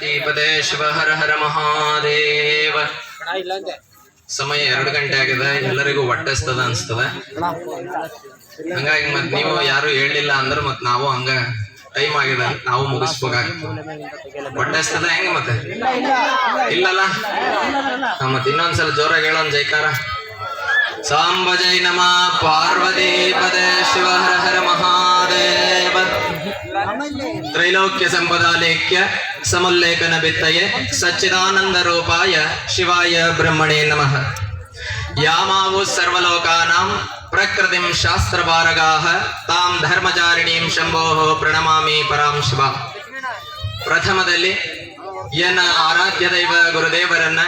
ದೀಪದೇ ಶಿವ ಹರ ಹರ ಮಹಾದೇವ ಸಮಯ ಎರಡು ಗಂಟೆ ಆಗಿದೆ, ಎಲ್ಲರಿಗೂ ಒಟ್ಟಸ್ತದ ಅನ್ಸ್ತದ. ಹಂಗಾಗಿ ಮತ್ ನೀವು ಯಾರು ಹೇಳಿಲ್ಲ ಅಂದ್ರೆ ಮತ್ ನಾವು ಹಂಗ ಟೈಮ್ ಆಗಿದೆ, ನಾವು ಮುಗಿಸ್ಬೇಕಾಗ್ತದೆ ಒಟ್ಟಸ್ತದ ಹೆಂಗ ಮತ್ತೆ ಇಲ್ಲಲ್ಲ? ಮತ್ ಇನ್ನೊಂದ್ಸಲ ಜೋರಾಗಿ ಹೇಳೋನ್ ಜೈಕಾರ. ಸಾಂಬ ಜೈ ನಮ ಪಾರ್ವತಿ ಪದೇ ಶಿವ ಹರ ಹರ ಮಹಾದೇವ ತ್ರೈಲೋಕ್ಯ ಸಂಪದಾಲೇಖ್ಯ ಸಮುಲ್ಲೇಖನ ಬಿತ್ತಯೆ ಸಚ್ಚಿದಾನಂದ ರೂಪಾಯ ಶಿವಾಯ ಬ್ರಹ್ಮಣೇ ನಮಃ. ಯಾಮಾವು ಸರ್ವಲೋಕಾನಾಂ ಪ್ರಕೃತಿಂ ಶಾಸ್ತ್ರಭಾರಗಾಹ ತಾಂ ಧರ್ಮಚಾರಿಣೀಂ ಶಂಭೋ ಪ್ರಣಮಾಮಿ ಪರಾಂ ಶಿವ. ಪ್ರಥಮದಲ್ಲಿ, ಎನ್ನ ಆರಾಧ್ಯ ದೈವ ಗುರುದೇವರನ್ನ,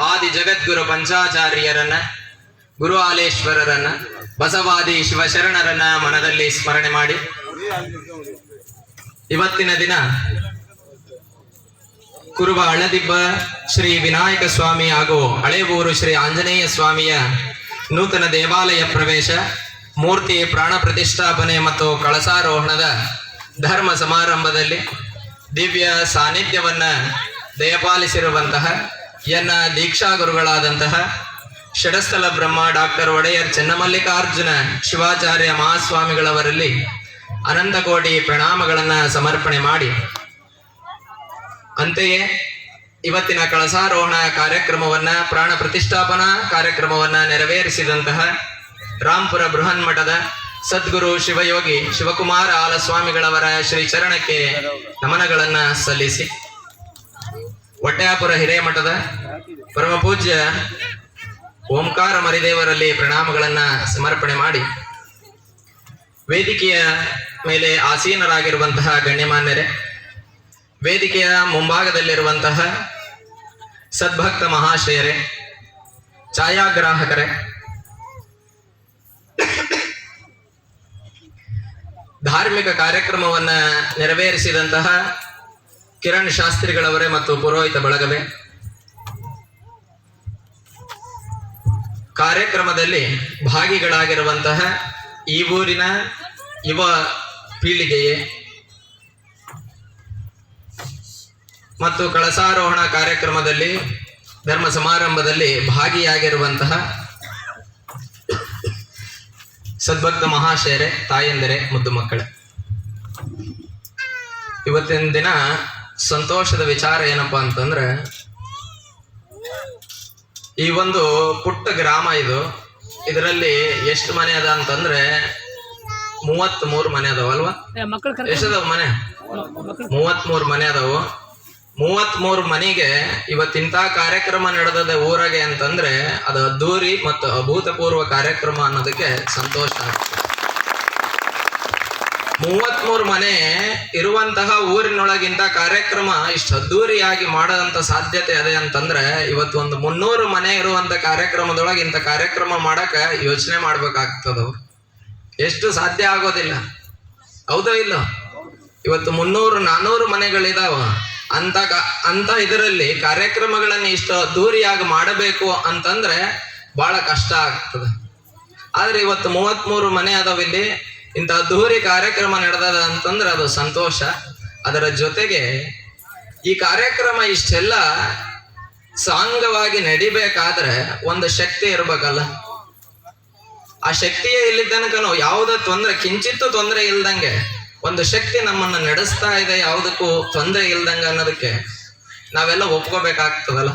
ಆದಿ ಜಗದ್ಗುರು ಪಂಚಾಚಾರ್ಯರನ್ನ ಗುರು ಆಲೇಶ್ವರರನ್ನ ಬಸವಾದಿ ಶಿವಶರಣರನ್ನ ಮನದಲ್ಲಿ ಸ್ಮರಣೆ ಮಾಡಿ. ಇವತ್ತಿನ ದಿನ ಕುರುಬ ಹಳದಿಬ್ಬ ಶ್ರೀ ವಿನಾಯಕ ಸ್ವಾಮಿ ಹಾಗೂ ಹಳೇಬೂರು ಶ್ರೀ ಆಂಜನೇಯ ಸ್ವಾಮಿಯ ನೂತನ ದೇವಾಲಯ ಪ್ರವೇಶ, ಮೂರ್ತಿ ಪ್ರಾಣ ಪ್ರತಿಷ್ಠಾಪನೆ ಮತ್ತು ಕಳಸಾರೋಹಣದ ಧರ್ಮ ಸಮಾರಂಭದಲ್ಲಿ ದಿವ್ಯ ಸಾನ್ನಿಧ್ಯವನ್ನು ದಯಪಾಲಿಸಿರುವಂತಹ ಎನ್ನ ದೀಕ್ಷಾ ಗುರುಗಳಾದಂತಹ ಷಡಸ್ಥಲ ಬ್ರಹ್ಮ ಡಾಕ್ಟರ್ ಒಡೆಯರ್ ಚೆನ್ನಮಲ್ಲಿಕಾರ್ಜುನ ಶಿವಾಚಾರ್ಯ ಮಹಾಸ್ವಾಮಿಗಳವರಲ್ಲಿ ಅನಂತ ಕೋಟಿ ಪ್ರಣಾಮಗಳನ್ನು ಸಮರ್ಪಣೆ ಮಾಡಿ ಅಂತೆಯೇ ಇವತ್ತಿನ ಕಳಸಾರೋಹಣ ಕಾರ್ಯಕ್ರಮವನ್ನ ಪ್ರಾಣ ಪ್ರತಿಷ್ಠಾಪನಾ ಕಾರ್ಯಕ್ರಮವನ್ನ ನೆರವೇರಿಸಿದಂತಹ ರಾಂಪುರ ಬೃಹನ್ ಮಠದ ಸದ್ಗುರು ಶಿವಯೋಗಿ ಶಿವಕುಮಾರ ಆಲಸ್ವಾಮಿಗಳವರ ಶ್ರೀ ಚರಣಕ್ಕೆ ನಮನಗಳನ್ನ ಸಲ್ಲಿಸಿ. ಹೊಟ್ಯಾಪುರ ಹಿರೇಮಠದ ಪರಮ ಪೂಜ್ಯ ಓಂಕಾರ ಮರಿದೇವರಲ್ಲಿ ಪ್ರಣಾಮಗಳನ್ನ ಸಮರ್ಪಣೆ ಮಾಡಿ ವೇದಿಕೆಯ ಮೇಲೆ ಆಸೀನರಾಗಿರುವಂತಹ ಗಣ್ಯಮಾನ್ಯರೇ ವೇದಿಕೆಯ ಮುಂಭಾಗದಲ್ಲಿರುವಂತಹ ಸದ್ಭಕ್ತ ಮಹಾಶಯರೇ ಛಾಯಾಗ್ರಾಹಕರೇ, ಧಾರ್ಮಿಕ ಕಾರ್ಯಕ್ರಮವನ್ನ ನೆರವೇರಿಸಿದಂತಹ ಕಿರಣ್ ಶಾಸ್ತ್ರಿಗಳವರೇ ಮತ್ತು ಪುರೋಹಿತ ಬಳಗವೇ, ಕಾರ್ಯಕ್ರಮದಲ್ಲಿ ಭಾಗಿಗಳಾಗಿರುವಂತಹ ಈ ಊರಿನ ಯುವ ಪೀಳಿಗೆಯೇ ಮತ್ತು ಕಳಸಾರೋಹಣ ಕಾರ್ಯಕ್ರಮದಲ್ಲಿ ಧರ್ಮ ಸಮಾರಂಭದಲ್ಲಿ ಭಾಗಿಯಾಗಿರುವಂತಹ ಸದ್ಭಕ್ತ ಮಹಾಶಯರೇ ತಾಯಂದಿರೆ ಮುದ್ದು ಮಕ್ಕಳ. ಇವತ್ತಿನ ದಿನ ಸಂತೋಷದ ವಿಚಾರ ಏನಪ್ಪಾ ಅಂತಂದ್ರೆ ಈ ಒಂದು ಪುಟ್ಟ ಗ್ರಾಮ ಇದು ಇದರಲ್ಲಿ ಎಷ್ಟು ಮನೆ ಅದ ಅಂತಂದ್ರೆ ಮೂವತ್ತ್ ಮೂರು ಮನೆ ಅದಾವಲ್ವಾ? ಎಷ್ಟದಾವ ಮನೆ? ಮೂವತ್ತ್ ಮೂರು ಮನೆ ಅದಾವು. ಮೂವತ್ತ್ ಮೂರು ಮನೆಗೆ ಇವತ್ತಿಂತ ಕಾರ್ಯಕ್ರಮ ನಡೆದದೆ ಊರಾಗೆ ಅಂತಂದ್ರೆ ಅದು ಅದ್ದೂರಿ ಮತ್ತು ಅಭೂತಪೂರ್ವ ಕಾರ್ಯಕ್ರಮ ಅನ್ನೋದಕ್ಕೆ ಸಂತೋಷ ಆಗ್ತದೆ. ಮೂವತ್ಮೂರು ಮನೆ ಇರುವಂತಹ ಊರಿನೊಳಗಿಂತ ಕಾರ್ಯಕ್ರಮ ಇಷ್ಟು ಅದ್ದೂರಿಯಾಗಿ ಮಾಡದಂತ ಸಾಧ್ಯತೆ ಅದೇ ಅಂತಂದ್ರೆ ಇವತ್ತು ಒಂದು ಮುನ್ನೂರು ಮನೆ ಇರುವಂತ ಕಾರ್ಯಕ್ರಮದೊಳಗೆ ಇಂಥ ಕಾರ್ಯಕ್ರಮ ಮಾಡಕ ಯೋಚನೆ ಮಾಡ್ಬೇಕಾಗ್ತದವ್ರು ಎಷ್ಟು ಸಾಧ್ಯ ಆಗೋದಿಲ್ಲ. ಹೌದೋ ಇಲ್ಲ? ಇವತ್ತು ಮುನ್ನೂರು ನಾನೂರು ಮನೆಗಳಿದಾವ. ಅಂತ ಅಂತ ಇದರಲ್ಲಿ ಕಾರ್ಯಕ್ರಮಗಳನ್ನು ಇಷ್ಟು ಅದ್ದೂರಿಯಾಗಿ ಮಾಡಬೇಕು ಅಂತಂದ್ರೆ ಬಹಳ ಕಷ್ಟ ಆಗ್ತದೆ. ಆದ್ರೆ ಇವತ್ತು ಮೂವತ್ಮೂರು ಮನೆ ಇಲ್ಲಿ, ಇಂಥ ಅದ್ದೂರಿ ಕಾರ್ಯಕ್ರಮ ನಡೆದದ ಅಂತಂದ್ರೆ ಅದು ಸಂತೋಷ. ಅದರ ಜೊತೆಗೆ ಈ ಕಾರ್ಯಕ್ರಮ ಇಷ್ಟೆಲ್ಲ ಸಾಂಗವಾಗಿ ನಡಿಬೇಕಾದ್ರೆ ಒಂದು ಶಕ್ತಿ ಇರ್ಬೇಕಲ್ಲ. ಆ ಶಕ್ತಿಯೇ ಇಲ್ಲಿ ತನಕನು, ಯಾವುದೇ ತೊಂದರೆ, ಕಿಂಚಿತ್ತು ತೊಂದರೆ ಇಲ್ದಂಗೆ ಒಂದು ಶಕ್ತಿ ನಮ್ಮನ್ನ ನಡೆಸ್ತಾ ಇದೆ, ಯಾವುದಕ್ಕೂ ತೊಂದರೆ ಇಲ್ದಂಗ ಅನ್ನೋದಕ್ಕೆ ನಾವೆಲ್ಲ ಒಪ್ಕೋಬೇಕಾಗ್ತದಲ್ಲ?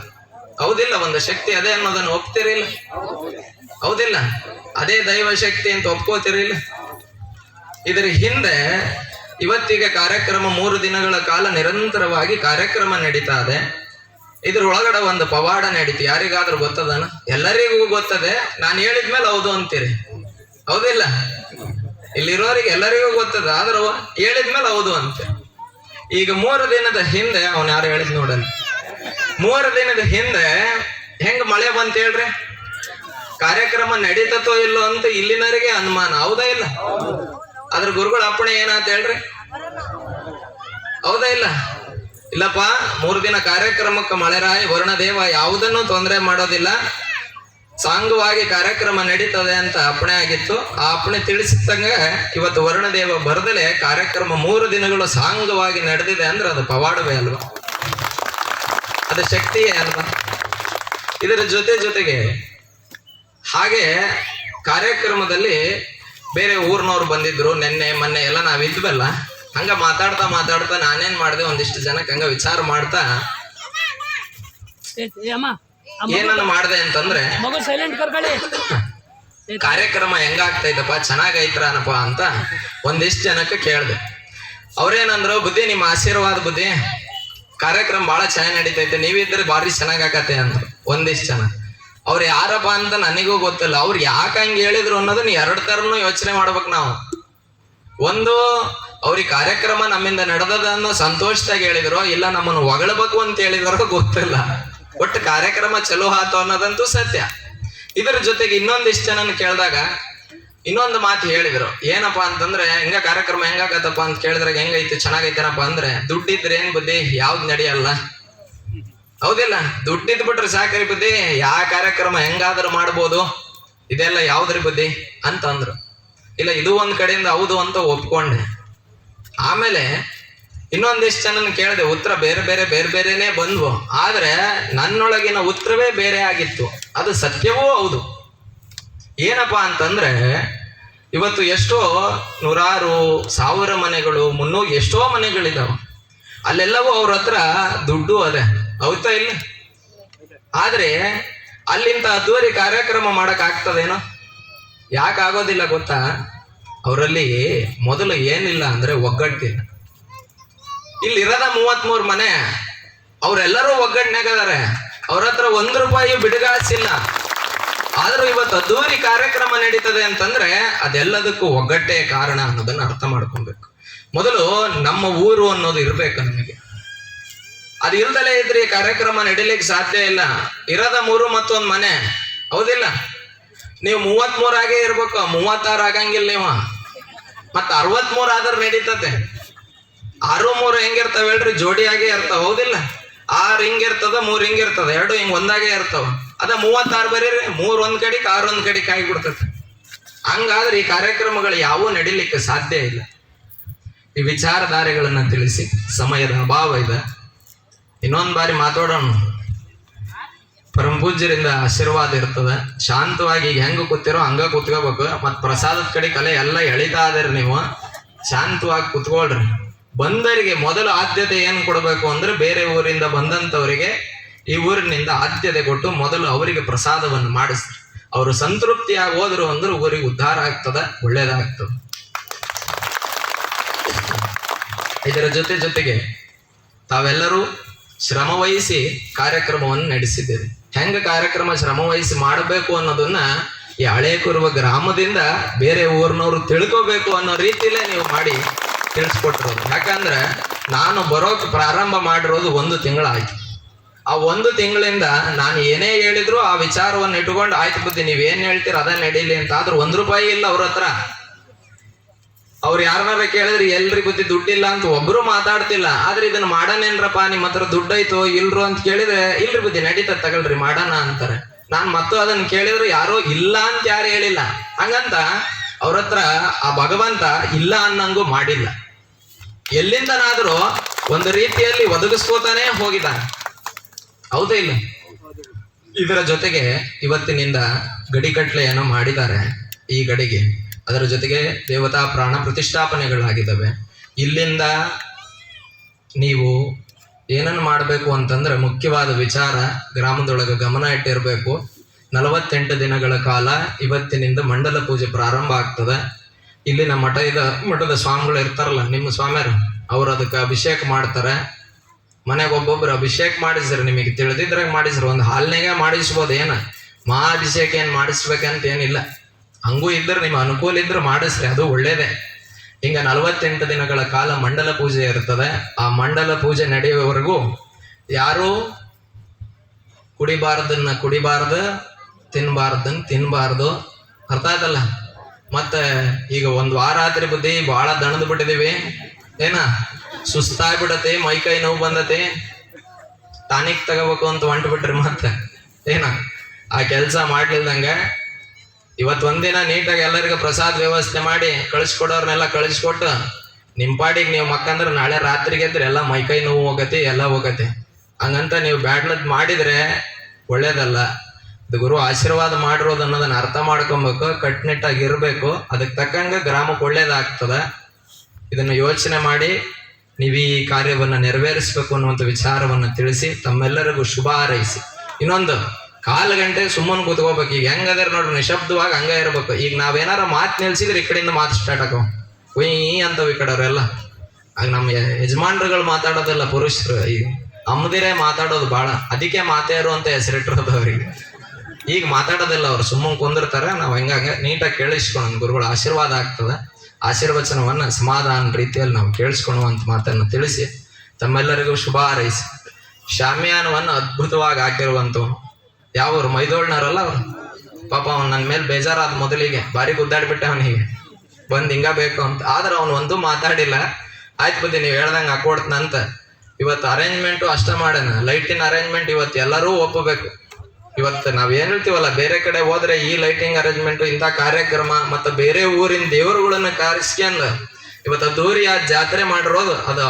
ಹೌದಿಲ್ಲ, ಒಂದು ಶಕ್ತಿ ಅದೇ ಅನ್ನೋದನ್ನ ಒಪ್ತಿರಿಲ್ಲ. ಹೌದಿಲ್ಲ, ಅದೇ ದೈವ ಶಕ್ತಿ ಅಂತ ಒಪ್ಕೋತಿರಿಲ್ಲ. ಇದರ ಹಿಂದೆ ಇವತ್ತಿಗೆ ಕಾರ್ಯಕ್ರಮ ಮೂರು ದಿನಗಳ ಕಾಲ ನಿರಂತರವಾಗಿ ಕಾರ್ಯಕ್ರಮ ನಡೀತಾ ಇದೆ. ಇದ್ರ ಒಳಗಡೆ ಒಂದು ಪವಾಡ ನಡೀತು, ಯಾರಿಗಾದ್ರೂ ಗೊತ್ತದನ? ಎಲ್ಲರಿಗೂ ಗೊತ್ತದೆ, ನಾನು ಹೇಳಿದ್ಮೇಲೆ ಹೌದು ಅಂತೀರಿ. ಹೌದಿಲ್ಲ ಇಲ್ಲಿರೋರಿಗೆ ಎಲ್ಲರಿಗೂ ಗೊತ್ತದ, ಆದ್ರೆ ಹೇಳಿದ್ಮೇಲೆ ಹೌದು ಅಂತೆ. ಈಗ ಮೂರು ದಿನದ ಹಿಂದೆ, ಅವನು ಯಾರು ಹೇಳಿದ್ ನೋಡಲ್ಲ ಮೂರು ದಿನದ ಹಿಂದೆ, ಹೆಂಗ್ ಮಳೆ ಬಂತ ಹೇಳ್ರಿ? ಕಾರ್ಯಕ್ರಮ ನಡೀತತೋ ಇಲ್ಲೋ ಅಂತ ಇಲ್ಲಿನವರಿಗೆ ಅನುಮಾನ. ಹೌದಾ ಇಲ್ಲ? ಅದ್ರ ಗುರುಗಳ ಅಪ್ಪಣೆ ಏನಂತ ಹೇಳ್ರಿ? ಹೌದಾ ಇಲ್ಲ? ಇಲ್ಲಪ್ಪ, ಮೂರು ದಿನ ಕಾರ್ಯಕ್ರಮಕ್ಕೆ ಮಳೆರಾಯ ವರುಣದೇವ ಯಾವುದನ್ನು ತೊಂದರೆ ಮಾಡೋದಿಲ್ಲ. ಸಾಂಗವಾಗಿ ಕಾರ್ಯಕ್ರಮ ನಡೀತದೆ ಅಂತ ಅಪ್ಪಣೆ ಆಗಿತ್ತು. ಆ ಅಪ್ಪಣೆ ತಿಳಿಸಿದಂಗ ಇವತ್ತು ವರುಣದೇವ ಬರದಲೆ ಕಾರ್ಯಕ್ರಮ ಮೂರು ದಿನಗಳು ಸಾಂಗವಾಗಿ ನಡೆದಿದೆ ಅಂದ್ರೆ ಅದು ಪವಾಡವೇ ಅಲ್ವಾ? ಅದು ಶಕ್ತಿಯೇ ಅಲ್ವಾ? ಇದರ ಜೊತೆ ಜೊತೆಗೆ ಹಾಗೆ ಕಾರ್ಯಕ್ರಮದಲ್ಲಿ ಬೇರೆ ಊರ್ನವ್ರು ಬಂದಿದ್ರು, ನಿನ್ನೆ, ಮೊನ್ನೆ ಎಲ್ಲ ನಾವ್ ಇದ್ವಲ್ಲ, ಹಂಗ ಮಾತಾಡ್ತಾ ಮಾತಾಡ್ತಾ ನಾನೇನ್ ಮಾಡಿದೆ ಒಂದಿಷ್ಟು ಜನಕ್ಕೆ ಹಂಗ ವಿಚಾರ ಮಾಡ್ತಾ ಏನನ್ನ ಮಾಡಿದೆ ಅಂತಂದ್ರೆ ಮಗು ಸೈಲೆಂಟ್ ಕರ್ಕೊಳ್ಳಿ. ಕಾರ್ಯಕ್ರಮ ಹೆಂಗಾಗ್ತೈತಪ್ಪ ಚೆನ್ನಾಗೈತ್ರನಪ್ಪ ಅಂತ ಒಂದಿಷ್ಟು ಜನಕ್ಕೆ ಕೇಳ್ದೆ. ಅವ್ರೇನಂದ್ರು ಬುದ್ಧಿ ನಿಮ್ಮ ಆಶೀರ್ವಾದ ಬುದ್ಧಿ ಕಾರ್ಯಕ್ರಮ ಬಹಳ ಚೆನ್ನಾಗಿ ನಡೀತೈತೆ ನೀವಿದ್ರೆ ಭಾರಿ ಚೆನ್ನಾಗಾಕತ್ತೆ ಅಂದ್ರು ಒಂದಿಷ್ಟು ಜನ. ಅವ್ರು ಯಾರಪ್ಪ ಅಂತ ನನಗೂ ಗೊತ್ತಿಲ್ಲ ಅವ್ರು ಯಾಕೆ ಹಂಗೆ ಹೇಳಿದ್ರು ಅನ್ನೋದನ್ನ ಎರಡು ಥರನೂ ಯೋಚನೆ ಮಾಡ್ಬೇಕು ನಾವು. ಒಂದು ಅವ್ರಿಗೆ ಕಾರ್ಯಕ್ರಮ ನಮ್ಮಿಂದ ನಡೆದದ ಅನ್ನೋ ಸಂತೋಷದಾಗ ಹೇಳಿದ್ರು ಇಲ್ಲ ನಮ್ಮನ್ನು ಹೊಗಳಬೇಕು ಅಂತ ಹೇಳಿದ್ರು ಗೊತ್ತಿಲ್ಲ. ಒಟ್ಟು ಕಾರ್ಯಕ್ರಮ ಚಲೋ ಆತು ಅನ್ನೋದಂತೂ ಸತ್ಯ. ಇದರ ಜೊತೆಗೆ ಇನ್ನೊಂದಿಷ್ಟು ಜನನ ಕೇಳಿದಾಗ ಇನ್ನೊಂದು ಮಾತು ಹೇಳಿದ್ರು. ಏನಪ್ಪಾ ಅಂತಂದ್ರೆ, ಹೆಂಗ ಕಾರ್ಯಕ್ರಮ ಹೆಂಗಾಗತ್ತಪ್ಪ? ಅಂತ ಕೇಳಿದ್ರೆ, ಹೆಂಗೈತಿ? ಚೆನ್ನಾಗೈತೇನಪ್ಪ? ಅಂದ್ರೆ ದುಡ್ಡಿದ್ರೆ ಏನ್ ಬುದ್ಧಿ? ಯಾವ್ದು ನಡೆಯಲ್ಲ. ಹೌದಿಲ್ಲ? ದುಡ್ಡಿದ್ ಬಿಟ್ರೆ ಸಾಕ್ರಿ ಬುದ್ಧಿ? ಯಾವ ಕಾರ್ಯಕ್ರಮ ಹೆಂಗಾದ್ರೂ ಮಾಡ್ಬೋದು. ಇದೆಲ್ಲ ಯಾವ್ದ್ರಿ ಬುದ್ಧಿ? ಅಂತಂದ್ರು. ಇಲ್ಲ, ಇದು ಒಂದ್ ಕಡೆಯಿಂದ ಹೌದು ಅಂತ ಒಪ್ಕೊಂಡೆ. ಆಮೇಲೆ ಇನ್ನೊಂದಿಷ್ಟು ಜನನ ಕೇಳಿದೆ, ಉತ್ತರ ಬೇರೆ ಬೇರೆ ಬೇರೆ ಬೇರೆನೇ ಬಂದ್ವು. ಆದರೆ ನನ್ನೊಳಗಿನ ಉತ್ತರವೇ ಬೇರೆ ಆಗಿತ್ತು. ಅದು ಸತ್ಯವೂ ಹೌದು. ಏನಪ್ಪಾ ಅಂತಂದ್ರೆ, ಇವತ್ತು ಎಷ್ಟೋ ನೂರಾರು ಸಾವಿರ ಮನೆಗಳು, ಮುನ್ನೂರು ಎಷ್ಟೋ ಮನೆಗಳಿದ್ದಾವೆ ಅಲ್ಲೆಲ್ಲವೂ ಅವ್ರ ಹತ್ರ ದುಡ್ಡು ಅದೇ. ಹೌದಾ ಇಲ್ಲ? ಆದರೆ ಅಲ್ಲಿಂದ ಅದ್ದೂರಿ ಕಾರ್ಯಕ್ರಮ ಮಾಡೋಕ್ಕಾಗ್ತದೇನೋ ಆಗ್ತದೇನೋ? ಯಾಕೆ ಆಗೋದಿಲ್ಲ ಗೊತ್ತಾ? ಅವರಲ್ಲಿ ಮೊದಲು ಏನಿಲ್ಲ ಅಂದ್ರೆ ಒಗ್ಗಟ್ಟಿಲ್ಲ. ಇಲ್ಲಿ ಇರದ ಮೂವತ್ಮೂರು ಮನೆ. ಅವರೆಲ್ಲರೂ ಒಗ್ಗಟ್ಟಿನಾಗದಾರೆ ಅವ್ರ ಹತ್ರ ಒಂದ್ ರೂಪಾಯಿ ಬಿಡುಗಾಸಿಲ್ಲ. ಆದ್ರೂ ಇವತ್ತು ಅದ್ದೂರಿ ಕಾರ್ಯಕ್ರಮ ನಡೀತದೆ ಅಂತಂದ್ರೆ ಅದೆಲ್ಲದಕ್ಕೂ ಒಗ್ಗಟ್ಟೇ ಕಾರಣ ಅನ್ನೋದನ್ನ ಅರ್ಥ ಮಾಡ್ಕೊಬೇಕು. ಮೊದಲು ನಮ್ಮ ಊರು ಅನ್ನೋದು ಇರ್ಬೇಕು ನಮಗೆ. ಅದು ಇಲ್ದಲೇ ಇದ್ರೆ ಕಾರ್ಯಕ್ರಮ ನಡೀಲಿಕ್ಕೆ ಸಾಧ್ಯ ಇಲ್ಲ. ಇರದ ಮೂರು ಮತ್ತೊಂದು ಮನೆ. ಹೌದಿಲ್ಲ? ನೀವು ಮೂವತ್ತ್ ಆಗೇ ಇರ್ಬೇಕು. ಮೂವತ್ತಾರು ಆಗಂಗಿಲ್ಲ ನೀವು. ಮತ್ತೆ ಅರವತ್ಮೂರು ಆದ್ರೆ ನಡೀತತೆ. ಆರು ಮೂರು ಹೆಂಗಿರ್ತಾವ ಹೇಳ್ರಿ, ಜೋಡಿಯಾಗೆ ಇರ್ತಾವ, ಹೌದಿಲ್ಲ? ಆರ್ ಹಿಂಗಿರ್ತದ, ಮೂರ್ ಹಿಂಗಿರ್ತದ, ಎರಡು ಹಿಂಗೆ ಒಂದಾಗೆ ಇರ್ತಾವ. ಅದ ಮೂವತ್ತಾರು ಬರೀರಿ, ಮೂರು ಒಂದ್ ಕಡೆಗೆ, ಆರ್ ಒಂದ್ ಕಡೆಗೆ ಆಗಿಬಿಡ್ತದೆ ಹಂಗಾದ್ರೆ ಈ ಕಾರ್ಯಕ್ರಮಗಳು ಯಾವೂ ನಡಿಲಿಕ್ಕೆ ಸಾಧ್ಯ ಇಲ್ಲ. ಈ ವಿಚಾರಧಾರೆಗಳನ್ನು ತಿಳಿಸಿ, ಸಮಯದ ಅಭಾವ ಇದೆ. ಇನ್ನೊಂದು ಬಾರಿ ಮಾತಾಡೋಣ. ಪರಮ ಪೂಜ್ಯರಿಂದ ಆಶೀರ್ವಾದ ಇರ್ತದ. ಶಾಂತವಾಗಿ ಈಗ ಹೆಂಗೆ ಕೂತಿರೋ ಹಂಗೆ ಕೂತ್ಕೋಬೇಕು. ಮತ್ತು ಪ್ರಸಾದದ ಕಡೆ ಕಲೆ ಎಲ್ಲ ಎಳಿತಾ ಅದರಿ ನೀವು. ಶಾಂತವಾಗಿ ಕುತ್ಕೊಳ್ರಿ. ಬಂದರಿಗೆ ಮೊದಲು ಆದ್ಯತೆ ಏನು ಕೊಡಬೇಕು ಅಂದ್ರೆ ಬೇರೆ ಊರಿಂದ ಬಂದಂತವರಿಗೆ ಈ ಊರಿನಿಂದ ಆದ್ಯತೆ ಕೊಟ್ಟು ಮೊದಲು ಅವರಿಗೆ ಪ್ರಸಾದವನ್ನು ಮಾಡಿಸ್ರಿ. ಅವರು ಸಂತೃಪ್ತಿಯಾಗಿ ಹೋದ್ರು ಅಂದ್ರೆ ಊರಿಗೆ ಉದ್ಧಾರ ಆಗ್ತದ, ಒಳ್ಳೇದಾಗ್ತದ. ಇದರ ಜೊತೆ ಜೊತೆಗೆ ತಾವೆಲ್ಲರೂ ಶ್ರಮವಹಿಸಿ ಕಾರ್ಯಕ್ರಮವನ್ನು ನಡೆಸಿದ್ದೀರಿ. ಹೆಂಗ ಕಾರ್ಯಕ್ರಮ ಶ್ರಮವಹಿಸಿ ಮಾಡಬೇಕು ಅನ್ನೋದನ್ನ ಈ ಹಳೆ ಕುರುವ ಗ್ರಾಮದಿಂದ ಬೇರೆ ಊರಿನವರು ತಿಳ್ಕೋಬೇಕು ಅನ್ನೋ ರೀತಿಯಲ್ಲೇ ನೀವು ಮಾಡಿ ತಿಳಿಸ್ಕೊಟ್ಟಿರೋದು. ಯಾಕಂದ್ರೆ ನಾನು ಬರೋಕ್ ಪ್ರಾರಂಭ ಮಾಡಿರೋದು ಒಂದು ತಿಂಗಳಾಯ್ತು. ಆ ಒಂದು ತಿಂಗಳಿಂದ ನಾನು ಏನೇ ಹೇಳಿದ್ರು ಆ ವಿಚಾರವನ್ನು ಇಟ್ಕೊಂಡು ಆಯ್ತು ಬುದ್ಧಿ, ನೀವ್ ಏನ್ ಹೇಳ್ತೀರ ಅದನ್ನ ನಡೀಲಿ ಅಂತ ಆದ್ರೂ ಒಂದ್ ರೂಪಾಯಿ ಇಲ್ಲ ಅವ್ರ ಹತ್ರ. ಅವ್ರು ಯಾರನ್ನಾರ ಕೇಳಿದ್ರೆ, ಎಲ್ರಿ ಬುದ್ಧಿ ದುಡ್ಡಿಲ್ಲ ಅಂತ ಒಬ್ರು ಮಾತಾಡ್ತಿಲ್ಲ. ಆದ್ರೆ ಇದನ್ನ ಮಾಡನೇನ್ರಪ್ಪ ನಿಮ್ಮ ಹತ್ರ ಐತೋ ಇಲ್ರು ಅಂತ ಕೇಳಿದ್ರೆ, ಇಲ್ರಿ ಬುದ್ಧಿ, ನಡೀತದ ತಗೊಳ್ರಿ, ಮಾಡೋಣ ಅಂತಾರೆ. ನಾನ್ ಮತ್ತು ಅದನ್ನ ಕೇಳಿದ್ರು, ಯಾರೋ ಇಲ್ಲ ಅಂತ ಯಾರು ಹೇಳಿಲ್ಲ. ಹಂಗಂತ ಅವ್ರ ಹತ್ರ ಆ ಭಗವಂತ ಇಲ್ಲ ಅನ್ನಂಗೂ ಮಾಡಿಲ್ಲ. ಎಲ್ಲಿಂದನಾದ್ರೂ ಒಂದು ರೀತಿಯಲ್ಲಿ ಒದಗಿಸ್ಕೋತಾನೆ ಹೋಗಿದ್ದಾನೆ. ಹೌದೇ ಇಲ್ಲ? ಇದರ ಜೊತೆಗೆ ಇವತ್ತಿನಿಂದ ಗಡಿಗಟ್ಲೆಯನ್ನು ಮಾಡಿದ್ದಾರೆ ಈ ಗಡಿಗೆ. ಅದರ ಜೊತೆಗೆ ದೇವತಾ ಪ್ರಾಣ ಪ್ರತಿಷ್ಠಾಪನೆಗಳಾಗಿದ್ದಾವೆ. ಇಲ್ಲಿಂದ ನೀವು ಏನನ್ನು ಮಾಡಬೇಕು ಅಂತಂದ್ರೆ ಮುಖ್ಯವಾದ ವಿಚಾರ ಗ್ರಾಮದೊಳಗೆ ಗಮನ ಇಟ್ಟಿರಬೇಕು. ನಲವತ್ತೆಂಟು ದಿನಗಳ ಕಾಲ ಇವತ್ತಿನಿಂದ ಮಂಡಲ ಪೂಜೆ ಪ್ರಾರಂಭ ಆಗ್ತದೆ. ಇಲ್ಲಿನ ಇದ ಮಠದ ಸ್ವಾಮಿಗಳು ಇರ್ತಾರಲ್ಲ, ನಿಮ್ಮ ಸ್ವಾಮಿಯರು, ಅವ್ರು ಅದಕ್ಕೆ ಅಭಿಷೇಕ ಮಾಡ್ತಾರೆ. ಮನೆಗೆ ಒಬ್ಬೊಬ್ರು ಅಭಿಷೇಕ ಮಾಡಿಸ್ರಿ ನಿಮಗೆ ತಿಳಿದಿದ್ರಾಗ ಮಾಡಿಸ್ರಿ, ಒಂದು ಹಾಲಿನಾಗೆ ಮಾಡಿಸ್ಬೋದು ಏನ? ಮಹಾಭಿಷೇಕ ಏನು ಮಾಡಿಸ್ಬೇಕಂತ ಏನಿಲ್ಲ. ಹಂಗೂ ಇದ್ರೆ ನಿಮ್ಮ ಅನುಕೂಲ ಇದ್ರೆ ಮಾಡಿಸ್ರಿ, ಅದು ಒಳ್ಳೇದೇ. ಹಿಂಗೆ ನಲವತ್ತೆಂಟು ದಿನಗಳ ಕಾಲ ಮಂಡಲ ಪೂಜೆ ಇರ್ತದೆ. ಆ ಮಂಡಲ ಪೂಜೆ ನಡೆಯುವವರೆಗೂ ಯಾರು ಕುಡಿಬಾರ್ದನ್ನ ಕುಡಿಬಾರ್ದು, ತಿನ್ಬಾರ್ದನ್ನ ತಿನ್ನಬಾರ್ದು ಅರ್ಥ ಆಯ್ತಲ್ಲ? ಮತ್ತೆ ಈಗ ಒಂದು ವಾರ ಆದ್ರೆ ಬುದ್ಧಿ ಬಹಳ ದಣದ್ ಬಿಟ್ಟಿದೀವಿ. ಏನ? ಸುಸ್ತಾಗ್ಬಿಡತ್ತೆ, ಮೈ ಕೈ ನೋವು ಬಂದತಿ ತಾನಿಕ್ ತಗೋಬೇಕು ಅಂತ ಹೊಂಟು ಬಿಟ್ರಿ ಮತ್ತೆ. ಏನ? ಆ ಕೆಲಸ ಮಾಡ್ಲಿಲ್ದಂಗ. ಇವತ್ತು ಒಂದಿನ ನೀಟಾಗಿ ಎಲ್ಲರಿಗೂ ಪ್ರಸಾದ ವ್ಯವಸ್ಥೆ ಮಾಡಿ ಕಳಿಸ್ಕೊಡೋರ್ನೆಲ್ಲ ಕಳಿಸ್ಕೊಟ್ಟು ನಿಮ್ಮ ಪಾಡಿಗೆ ನೀವು ಮಕ್ಕಂದ್ರೆ ನಾಳೆ ರಾತ್ರಿಗೆ ಎದ್ರೆ ಎಲ್ಲ ಮೈ ಕೈ ನೋವು ಹೋಗತಿ ಎಲ್ಲ ಹೋಗತಿ ಹಂಗಂತ ನೀವು ಬ್ಯಾಡ್ಲದ್ ಮಾಡಿದ್ರೆ ಒಳ್ಳೇದಲ್ಲ. ಇದು ಗುರು ಆಶೀರ್ವಾದ ಮಾಡಿರೋದು ಅನ್ನೋದನ್ನ ಅರ್ಥ ಮಾಡ್ಕೊಬೇಕು, ಕಟ್ನಿಟ್ಟಾಗಿ ಇರಬೇಕು. ಅದಕ್ಕೆ ತಕ್ಕಂಗೆ ಗ್ರಾಮಕ್ಕೆ ಒಳ್ಳೇದಾಗ್ತದೆ. ಇದನ್ನು ಯೋಚನೆ ಮಾಡಿ, ನೀವು ಈ ಕಾರ್ಯವನ್ನು ನೆರವೇರಿಸಬೇಕು ಅನ್ನುವಂಥ ವಿಚಾರವನ್ನು ತಿಳಿಸಿ, ತಮ್ಮೆಲ್ಲರಿಗೂ ಶುಭ ಹಾರೈಸಿ. ಇನ್ನೊಂದು, ಕಾಲು ಗಂಟೆ ಸುಮ್ಮನೆ ಕೂತ್ಕೋಬೇಕು. ಈಗ ಹೆಂಗದಾರ ನೋಡ್ರಿ, ನಿಶಬ್ದವಾಗಿ ಹಂಗ ಇರ್ಬೇಕು. ಈಗ ನಾವೇನಾರ ಮಾತು ನಿಲ್ಸಿದ್ರೆ ಈ ಕಡೆಯಿಂದ ಮಾತು ಸ್ಟಾರ್ಟ್ ಆಗೋ ಹುಯ್ ಅಂತವ್ ಈ ಕಡೆಯವ್ರೆಲ್ಲ. ಆಗ ನಮ್ಮ ಯಜಮಾನ್ರುಗಳು ಮಾತಾಡೋದಲ್ಲ, ಪುರುಷರು. ಈಗ ಅಮ್ಮದಿರೇ ಮಾತಾಡೋದು ಭಾಳ ಅದಕ್ಕೆ ಮಾತೇರು ಅಂತ ಹೆಸರಿಟ್ಟಿರೋದು ಅವ್ರಿಗೆ. ಈಗ ಮಾತಾಡೋದಿಲ್ಲ ಅವ್ರು, ಸುಮ್ಮನೆ ಕುಂದಿರ್ತಾರೆ, ನಾವು ಹೆಂಗಾಗ ನೀಟಾಗಿ ಕೇಳಿಸ್ಕೊಳ್ಳೋಣ ಗುರುಗಳ ಆಶೀರ್ವಾದ ಆಗ್ತದೆ. ಆಶೀರ್ವಚನವನ್ನ ಸಮಾಧಾನ ರೀತಿಯಲ್ಲಿ ನಾವು ಕೇಳಿಸ್ಕೊಳ್ಳುವಂತ ಮಾತನ್ನು ತಿಳಿಸಿ, ತಮ್ಮೆಲ್ಲರಿಗೂ ಶುಭ ಹಾರೈಸಿ. ಶಾಮಿಯಾನವನ್ನು ಅದ್ಭುತವಾಗಿ ಹಾಕಿರುವಂಥವ್ನು ಯಾವರು ಮೈದೋಳ್ನವರಲ್ಲ ಅವ್ರು? ಪಾಪ ಅವ್ನು ನನ್ನ ಮೇಲೆ ಬೇಜಾರಾದ ಮೊದಲಿಗೆ ಬಾರಿ ಗುದ್ದಾಡ್ಬಿಟ್ಟ ಅವನಿಗೆ ಬಂದು ಹಿಂಗ ಬೇಕು ಅಂತ. ಆದ್ರೆ ಅವನು ಒಂದು ಮಾತಾಡಿಲ್ಲ. ಆಯ್ತು ಬುದ್ಧಿ, ನೀವು ಹೇಳ್ದಂಗೆ ಹಾಕೊಡ್ತನಂತ. ಇವತ್ತು ಅರೇಂಜ್ಮೆಂಟು ಅಷ್ಟ ಮಾಡ್ಯಾನ. ಲೈಟಿನ ಅರೇಂಜ್ಮೆಂಟ್ ಇವತ್ತು ಎಲ್ಲರೂ ಒಪ್ಪಬೇಕು. ಇವತ್ತು ನಾವ್ ಏನ್ ಹೇಳ್ತೀವಲ್ಲ, ಬೇರೆ ಕಡೆ ಹೋದ್ರೆ ಈ ಲೈಟಿಂಗ್ ಅರೇಂಜ್ಮೆಂಟ್ ಇಂಥ ಕಾರ್ಯಕ್ರಮ ಮತ್ತೆ ಬೇರೆ ಊರಿನ ದೇವರುಗಳನ್ನ ಕಾರಿಸ್ಕೊಂಡ್ ಇವತ್ತು ದೂರಿ ಆ ಜಾತ್ರೆ ಮಾಡಿರೋದು ಅದ.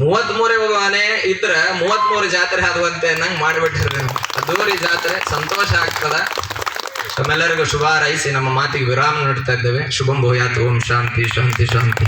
ಮೂವತ್ ಮೂರೇ ಮನೆ ಇದ್ರ ಮೂವತ್ ಮೂರು ಜಾತ್ರೆ ಆಗುವಂತೆ ನಂಗೆ ಮಾಡ್ಬಿಟ್ಟಿರ್ರಿ ಅದೂರಿ ಜಾತ್ರೆ ಸಂತೋಷ ಆಗ್ತದ. ತಮ್ಮೆಲ್ಲರಿಗೂ ಶುಭ ಹಾರೈಸಿ. ನಮ್ಮ ಮಾತಿಗೆ ವಿರಾಮ ನೀಡ್ತಾ ಇದ್ದೇವೆ. ಶುಭಂ ಭೂಯಾತ್. ಓಂ ಶಾಂತಿ ಶಾಂತಿ ಶಾಂತಿ.